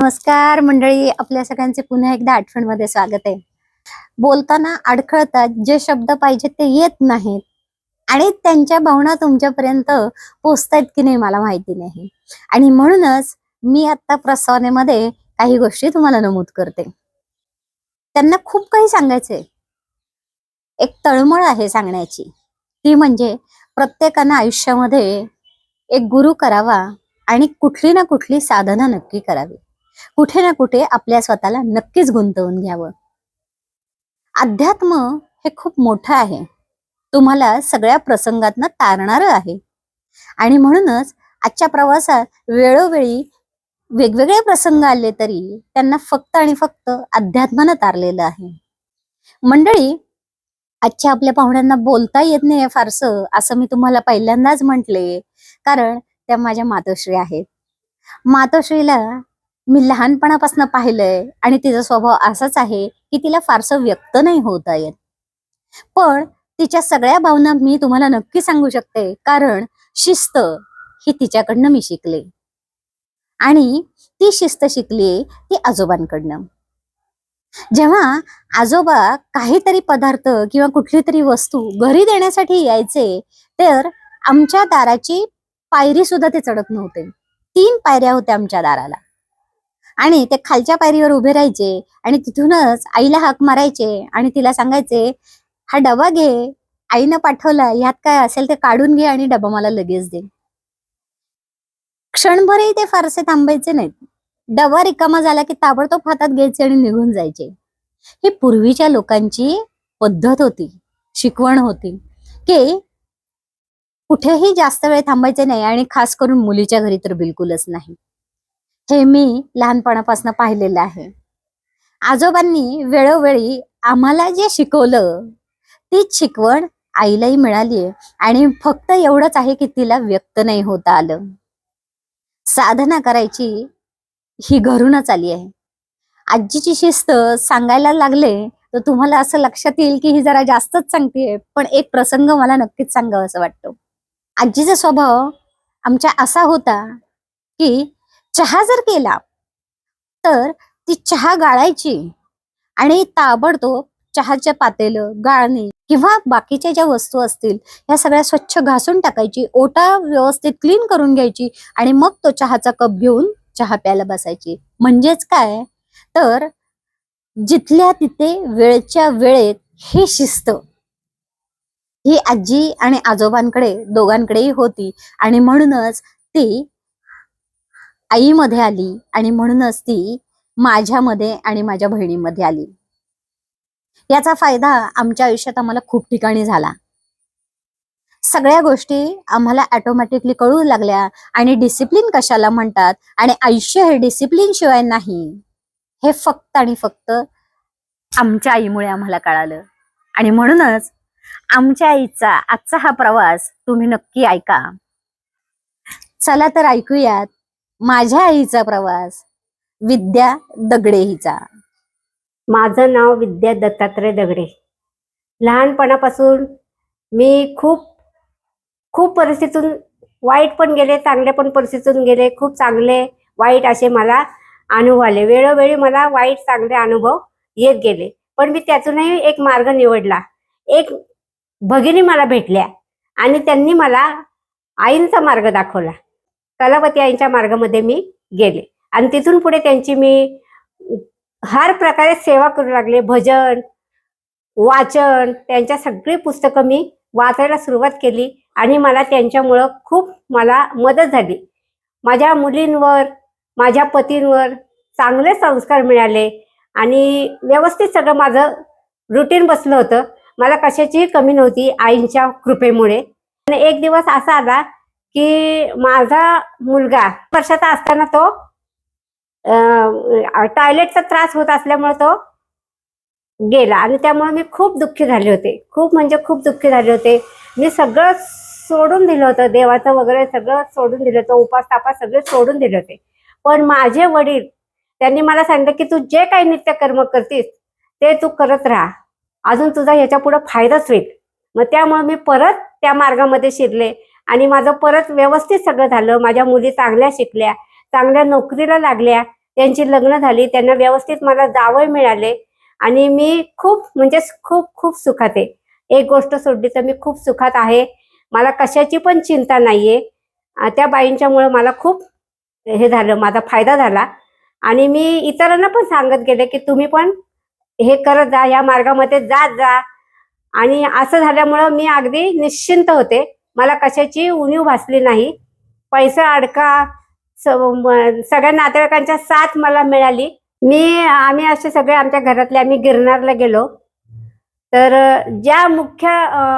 नमस्कार मंडळी आपल्या सगळ्यांचे पुन्हा एकदा आठवणमध्ये स्वागत आहे. बोलताना अडखळतात जे शब्द पाहिजे ते येत नाहीत आणि त्यांच्या भावना तुमच्यापर्यंत पोचतायत की नाही मला माहिती नाही. आणि म्हणूनच मी आता प्रस्तावनेमध्ये काही गोष्टी तुम्हाला नमूद करते. त्यांना खूप काही सांगायचंय. एक तळमळ आहे सांगण्याची. ती म्हणजे प्रत्येकानं आयुष्यामध्ये एक गुरु करावा आणि कुठली ना कुठली साधना नक्की करावी. कुठे ना कुठे आपल्या स्वतःला नक्कीच गुंतवून घ्यावं. अध्यात्म हे खूप मोठं आहे. तुम्हाला सगळ्या प्रसंगातनं तारणार आहे. आणि म्हणूनच आजच्या प्रवासात वेळोवेळी वेगवेगळे प्रसंग आले तरी त्यांना फक्त आणि फक्त अध्यात्मानं तारलेलं आहे. मंडळी आजच्या आपल्या पाहुण्यांना बोलता येत नाही फारसं असं मी तुम्हाला पहिल्यांदाच म्हटले. कारण त्या माझ्या मातोश्री आहेत. मातोश्रीला मी लहानपणापासून पाहिलंय आणि तिचा स्वभाव असाच आहे की तिला फारसं व्यक्त नाही होता येत. पण तिच्या सगळ्या भावना मी तुम्हाला नक्की सांगू शकते कारण शिस्त ही तिच्याकडनं मी शिकले. आणि ती शिस्त शिकली ती आजोबांकडनं. जेव्हा आजोबा काहीतरी पदार्थ किंवा कुठली तरी वस्तू घरी देण्यासाठी यायचे तर आमच्या दाराची पायरी सुद्धा ते चढत नव्हते. तीन पायऱ्या होत्या आमच्या दाराला. आणि ते खालच्या पायरीवर उभे राहायचे आणि तिथूनच आईला हाक मारायचे आणि तिला सांगायचे हा डबा घे. आईनं पाठवला. ह्यात काय असेल ते काढून घे आणि डबा मला लगेच दे. क्षणभरही ते फारसे थांबायचे नाहीत. डबा रिकामा झाला की ताबडतोब हातात घ्यायचे आणि निघून जायचे. ही पूर्वीच्या लोकांची पद्धत होती शिकवण होती की कुठेही जास्त वेळ थांबायचे नाही आणि खास करून मुलीच्या घरी तर बिलकुलच नाही. हे मी लहानपणापासून पाहिलेलं आहे. आजोबांनी वेळोवेळी आम्हाला जे शिकवलं तीच शिकवण आईलाही मिळाली आणि फक्त एवढंच आहे की तिला व्यक्त नाही होता आलं. साधना करायची ही घरूनच आली आहे. आजीची शिस्त सांगायला लागले तर तुम्हाला असं लक्षात येईल की ही जरा जास्तच सांगते पण एक प्रसंग मला नक्कीच सांगावा असं वाटतो. आजीचा स्वभाव आमच्या असा होता की चहा जर केला तर ती चहा गाळायची आणि ताबडतोब चहाच्या पातेलं गाळणी किंवा बाकीच्या ज्या वस्तू असतील ह्या सगळ्या स्वच्छ घासून टाकायची ओटा व्यवस्थित क्लीन करून घ्यायची आणि मग तो चहाचा कप घेऊन चहा प्यायला बसायची. म्हणजेच काय? तर जिथल्या तिथे वेळच्या वेळेत हे शिस्त ही आजी आणि आजोबांकडे दोघांकडेही होती आणि म्हणूनच ती आईमध्ये आली आणि म्हणूनच ती माझ्यामध्ये आणि माझ्या बहिणीमध्ये आली. याचा फायदा आमच्या आयुष्यात आम्हाला खूप ठिकाणी झाला. सगळ्या गोष्टी आम्हाला ऑटोमॅटिकली कळू लागल्या आणि डिसिप्लिन कशाला म्हणतात आणि आयुष्य हे डिसिप्लिन शिवाय नाही. हे फक्त आणि फक्त आमच्या आईमुळे आम्हाला कळालं. आणि म्हणूनच आमच्या आईचा आजचा हा प्रवास तुम्ही नक्की ऐका. चला तर ऐकूयात. माझ्या आईचा प्रवास विद्या दगडे हिचा माझं नाव विद्या दत्तात्रय दगडे. लहानपणापासून मी खूप खूप परिस्थितीतून वाईट पण गेले चांगले पण परिस्थितीतून गेले खूप चांगले वाईट असे मला अनुभव आले. वेळोवेळी मला वाईट चांगले अनुभव येत गेले. पण मी त्यातूनही एक मार्ग निवडला. एक भगिनी मला भेटल्या आणि त्यांनी मला आईंचा मार्ग दाखवला. कलावती आईंच्या मार्गामध्ये मी गेले. आणि तिथून पुढे त्यांची मी हर प्रकारे सेवा करू लागले. भजन वाचन त्यांच्या सगळी पुस्तकं मी वाचायला सुरुवात केली आणि मला त्यांच्यामुळं खूप मला मदत झाली. माझ्या मुलींवर माझ्या पतींवर चांगले संस्कार मिळाले आणि व्यवस्थित सगळं माझं रुटीन बसलं होतं. मला कशाचीही कमी नव्हती आईंच्या कृपेमुळे. आणि एक दिवस असा आला की माझा मुलगा वर्षाचा असताना तो टॉयलेटचा त्रास होत असल्यामुळे तो गेला. आणि त्यामुळे मी खूप दुःखी झाले होते. खूप म्हणजे खूप दुःखी झाले होते. मी सगळं सोडून दिलं होतं. देवाचं वगैरे सगळं सोडून दिलं होतं. उपास तापास सगळे सोडून दिले होते. पण माझे वडील त्यांनी मला सांगितलं की तू जे काही नित्यकर्म करतीस ते तू करत राहा. अजून तुझा ह्याच्या पुढे फायदाच होईल. मग त्यामुळे मी परत त्या मार्गामध्ये शिरले. आणि माझं परत व्यवस्थित सगळं झालं. माझ्या मुली चांगल्या शिकल्या चांगल्या नोकरीला लागल्या त्यांची लग्न झाली त्यांना व्यवस्थित मला जावं मिळाले आणि मी खूप म्हणजे खूप खूप सुखात आहे. एक गोष्ट सोडली तर मी खूप सुखात आहे. मला कशाची पण चिंता नाहीये. आहे त्या बाईंच्यामुळे मला खूप हे झालं माझा फायदा झाला. आणि मी इतरांना पण सांगत गेले की तुम्ही पण हे करत जा या मार्गामध्ये जात जा. आणि असं झाल्यामुळं मी अगदी निश्चिंत होते. मला कशाची उणीव भासली नाही. पैसा अडका स- म- सगळ्या नातेवाईकांच्या साथ मला मिळाली. मी आम्ही असे सगळे आमच्या घरातले आम्ही गिरनारला गेलो. तर ज्या मुख्य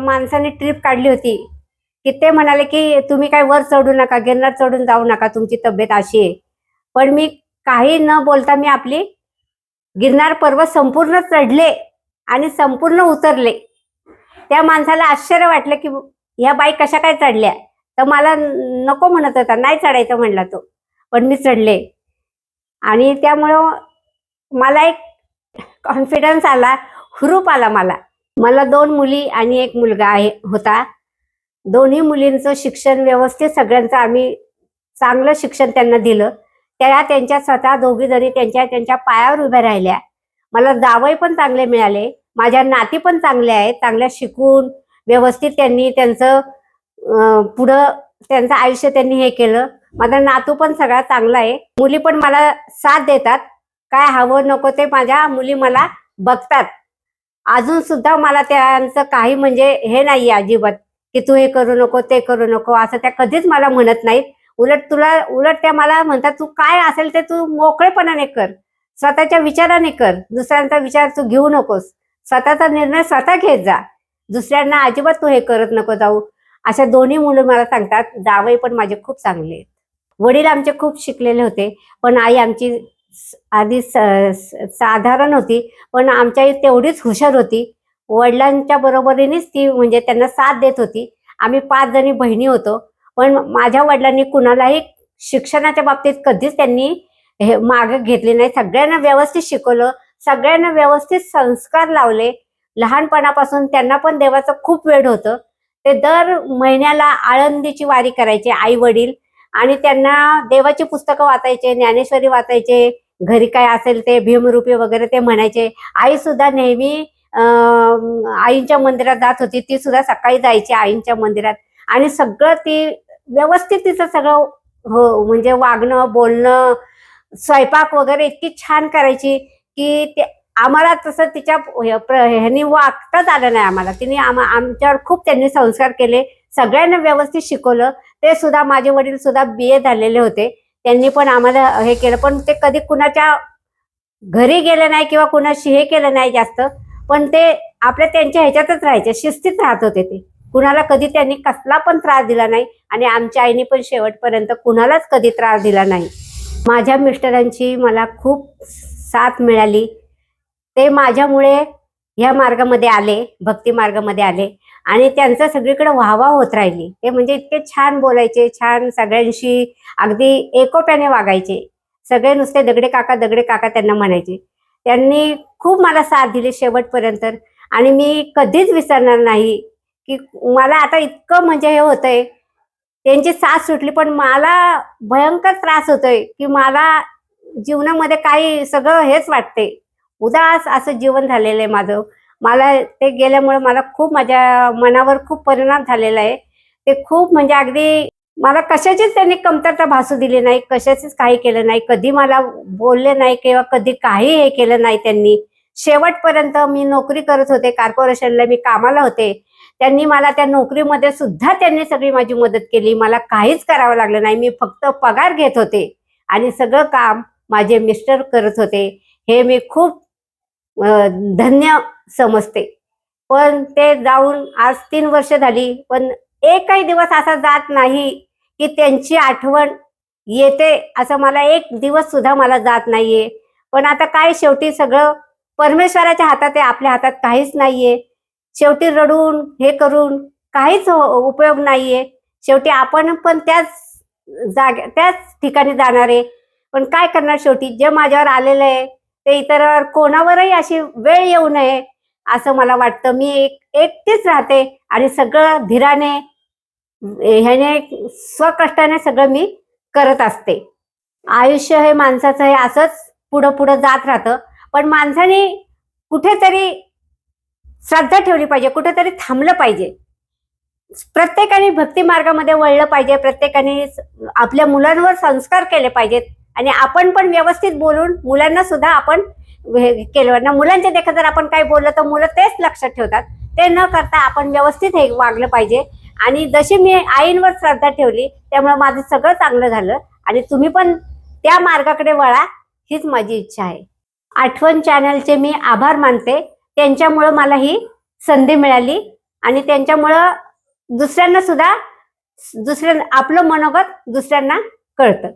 माणसाने ट्रिप काढली होती की ते म्हणाले की तुम्ही काय वर चढू नका गिरनार चढून जाऊ नका तुमची तब्येत अशी आहे. पण मी काही न बोलता मी आपली गिरनार पर्वत संपूर्ण चढले आणि संपूर्ण उतरले. त्या माणसाला आश्चर्य वाटलं की ह्या बाई कशा काय चढल्या? तर मला नको म्हणत होता. नाही चढायचं म्हणला तो. पण मी चढले. आणि त्यामुळं मला एक कॉन्फिडन्स आला हुरूप आला मला. मला दोन मुली आणि एक मुलगा आहे होता. दोन्ही मुलींचं शिक्षण व्यवस्थित सगळ्यांचं आम्ही चांगलं शिक्षण त्यांना दिलं. त्या त्यांच्या स्वतः दोघी जरी त्यांच्या त्यांच्या पायावर उभ्या राहिल्या. मला जावई पण चांगले मिळाले. माझ्या नाती पण चांगल्या आहेत चांगल्या शिकून व्यवस्थित त्यांनी त्यांचं पुढं त्यांचं आयुष्य त्यांनी हे केलं. माझा नातू पण सगळा चांगला आहे. मुली पण मला साथ देतात. काय हवं नको ते माझ्या मुली मला बघतात. अजून सुद्धा मला त्यांचं काही म्हणजे हे नाही अजिबात की तू हे करू नको ते करू नको असं त्या कधीच मला म्हणत नाहीत. उलट तुला उलट त्या मला म्हणतात तू काय असेल ते तू मोकळेपणाने कर. स्वतःच्या विचाराने कर. दुसऱ्यांचा विचार तू घेऊ नकोस. स्वतःचा निर्णय स्वतः घेत जा. दुसऱ्यांना अजिबात तू हे करत नको जाऊ. अशा दोन्ही मुलं मला सांगतात जावई पण माझे खूप चांगले आहेत. वडील आमचे खूप शिकलेले होते पण आई आमची आधी स- स- साधारण होती पण आमच्या आई तेवढीच हुशार होती. वडिलांच्या बरोबरीनेच ती म्हणजे त्यांना साथ देत होती. आम्ही पाच जणी बहिणी होतो पण माझ्या वडिलांनी कुणालाही शिक्षणाच्या बाबतीत कधीच त्यांनी हे मागे घेतले नाही. सगळ्यांना व्यवस्थित शिकवलं सगळ्यांना व्यवस्थित संस्कार लावले लहानपणापासून त्यांना पण देवाचं खूप वेळ होतं. ते दर महिन्याला आळंदीची वारी करायचे आई वडील आणि त्यांना देवाची पुस्तकं वाचायचे ज्ञानेश्वरी वाचायचे घरी काय असेल ते भीमरूपी वगैरे ते म्हणायचे. आई सुद्धा नेहमी आईंच्या मंदिरात जात होती. ती सुद्धा सकाळी जायची आईंच्या मंदिरात. आणि सगळं ती व्यवस्थित तिचं सगळं हो म्हणजे वागणं बोलणं स्वयंपाक वगैरे इतकी छान करायची की ते आम्हाला तसं तिच्या प्र- ह्यानी वागताच आलं नाही आम्हाला. तिने आम आमच्यावर खूप त्यांनी संस्कार केले. सगळ्यांना व्यवस्थित शिकवलं. ते सुद्धा माझे वडील सुद्धा बी ए झालेले होते. त्यांनी पण आम्हाला हे केलं. पण ते कधी कुणाच्या घरी गेले नाही किंवा कुणाशी हे केलं नाही जास्त. पण ते आपल्या त्यांच्या ह्याच्यातच राहायचे. शिस्तीत राहत होते ते. कुणाला कधी त्यांनी कसला पण त्रास दिला नाही. आणि आमच्या आईने पण शेवटपर्यंत कुणालाच कधी त्रास दिला नाही. माझ्या मिस्टरांची मला खूप साथ मिळाली. ते माझ्यामुळे ह्या मार्गामध्ये आले भक्ती मार्गामध्ये आले. आणि त्यांचं सगळीकडे वाहवा होत राहिली. ते म्हणजे इतके छान बोलायचे छान सगळ्यांशी अगदी एकोप्याने वागायचे. सगळे नुसते दगडे काका दगडे काका त्यांना म्हणायचे. त्यांनी खूप मला साथ दिली शेवटपर्यंत. आणि मी कधीच विसरणार नाही की मला आता इतकं म्हणजे हे होतंय. त्यांची साथ सुटली पण मला भयंकर त्रास होतोय की मला जीवनामध्ये काही सगळं हेच वाटते उदास असं जीवन झालेलं आहे माझं. मला ते गेल्यामुळे मला खूप माझ्या मनावर खूप परिणाम झालेला आहे. ते खूप म्हणजे अगदी मला कशाचीच त्यांनी कमतरता भासू दिली नाही कशाचीच काही केलं नाही कधी मला बोलले नाही किंवा कधी काही हे केलं नाही त्यांनी. शेवटपर्यंत मी नोकरी करत होते कॉर्पोरेशनला मी कामाला होते. त्यांनी मला त्या नोकरीमध्ये सुद्धा त्यांनी सगळी माझी मदत केली. मला काहीच करावं लागलं नाही. मी फक्त पगार घेत होते आणि सगळं काम माझे मिस्टर करत होते. हे मी खूप धन्य समजते. पण ते जाऊन आज तीन वर्ष झाली पण एकही दिवस असा जात नाही की त्यांची आठवण येते असं मला एक दिवस सुद्धा मला जात नाहीये. पण आता काय शेवटी सगळं परमेश्वराच्या हातात आहे आपल्या हातात काहीच नाहीये. शेवटी रडून हे करून काहीच हो- उपयोग नाहीये. शेवटी आपण पण त्याच जागे त्याच ठिकाणी जाणार आहे. पण काय करणार शेवटी? जे माझ्यावर आलेलं आहे ते इतर कोणावरही अशी वेळ येऊ नये असं मला वाटतं. मी एक एकटीच राहते आणि सगळं धीराने ह्याने स्वकष्टाने सगळं मी करत असते. आयुष्य हे माणसाचं हे असंच पुढं पुढं जात राहतं. पण माणसाने कुठेतरी श्रद्धा ठेवली पाहिजे कुठेतरी थांबलं पाहिजे. प्रत्येकाने भक्ती मार्गामध्ये वळलं पाहिजे प्रत्येकाने आपल्या मुलांवर संस्कार केले पाहिजेत. आणि आपण पण व्यवस्थित बोलून मुलांना सुद्धा आपण हे केलं. ना मुलांच्या देखा जर आपण काही बोललं तर मुलं तेच लक्षात ठेवतात. ते न करता आपण व्यवस्थित हे वागलं पाहिजे. आणि जशी मी आईंवर श्रद्धा ठेवली त्यामुळे माझं सगळं चांगलं झालं. आणि तुम्ही पण त्या मार्गाकडे वळा हीच माझी इच्छा आहे. आठवण चॅनलचे मी आभार मानते. त्यांच्यामुळं मला ही संधी मिळाली. आणि त्यांच्यामुळं दुसऱ्यांना सुद्धा दुसऱ्या आपलं मनोगत दुसऱ्यांना कळतं.